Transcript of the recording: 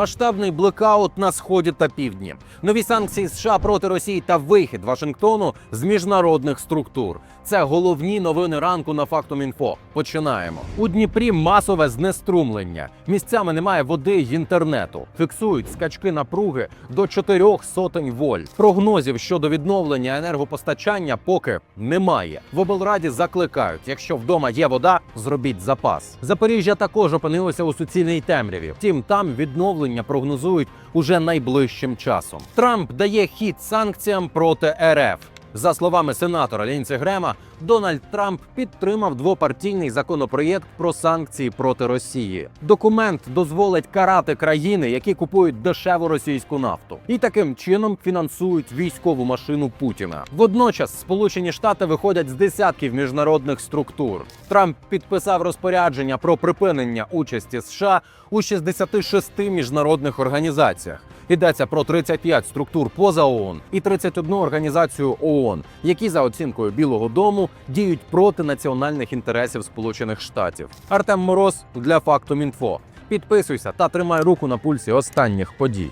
масштабний блекаут на сході та півдні, нові санкції США проти Росії та вихід Вашингтону з міжнародних структур. Це головні новини ранку на Фактум Інфо. Починаємо у Дніпрі. Масове знеструмлення. Місцями немає води й інтернету. Фіксують скачки напруги до чотирьох сотень вольт. Прогнозів щодо відновлення енергопостачання поки немає. В облраді закликають: якщо вдома є вода, зробіть запас. Запоріжжя також опинилося у суцільній темряві. Втім, там відновлення прогнозують уже найближчим часом. Трамп дає хід санкціям проти РФ. За словами сенатора Лінці Грема, Дональд Трамп підтримав двопартійний законопроєкт про санкції проти Росії. Документ дозволить карати країни, які купують дешеву російську нафту, і таким чином фінансують військову машину Путіна. Водночас Сполучені Штати виходять з десятків міжнародних структур. Трамп підписав розпорядження про припинення участі США у 66 міжнародних організаціях. Йдеться про 35 структур поза ООН і 31 організацію ООН, які за оцінкою Білого Дому діють проти національних інтересів Сполучених Штатів. Артем Мороз для факту Мінфо. Підписуйся та тримай руку на пульсі останніх подій.